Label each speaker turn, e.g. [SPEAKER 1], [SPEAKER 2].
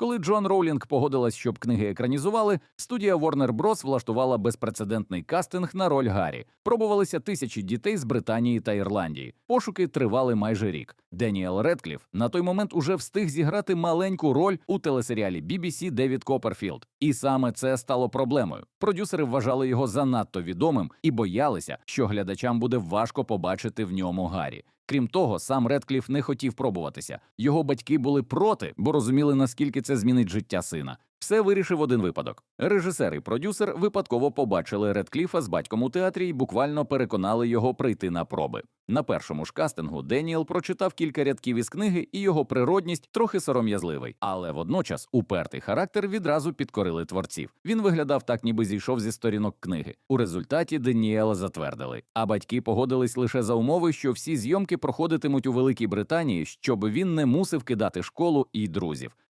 [SPEAKER 1] Коли Джон Роулінг погодилась, щоб книги екранізували, студія Warner Bros. влаштувала безпрецедентний кастинг на роль Гаррі. Пробувалися тисячі дітей з Британії та Ірландії. Пошуки тривали майже рік. Деніел Редкліф на той момент уже встиг зіграти маленьку роль у телесеріалі BBC Девід Копперфілд. І саме це стало проблемою. Продюсери вважали його занадто відомим і боялися, що глядачам буде важко побачити в ньому Гаррі. Крім того, сам Редкліф не хотів пробуватися. Його батьки були проти, бо розуміли, наскільки це змінить життя сина. Все вирішив один випадок. Режисер і продюсер випадково побачили Редкліфа з батьком у театрі і буквально переконали його прийти на проби. На першому ж кастингу Деніел прочитав кілька рядків із книги, і його природність трохи сором'язливий, але водночас упертий характер відразу підкорили творців. Він виглядав так, ніби зійшов зі сторінок книги. У результаті Деніела затвердили, а батьки погодились лише за умови, що всі зйомки проходитимуть у Великій Британії, щоб він не мусив кидати школу і друзів.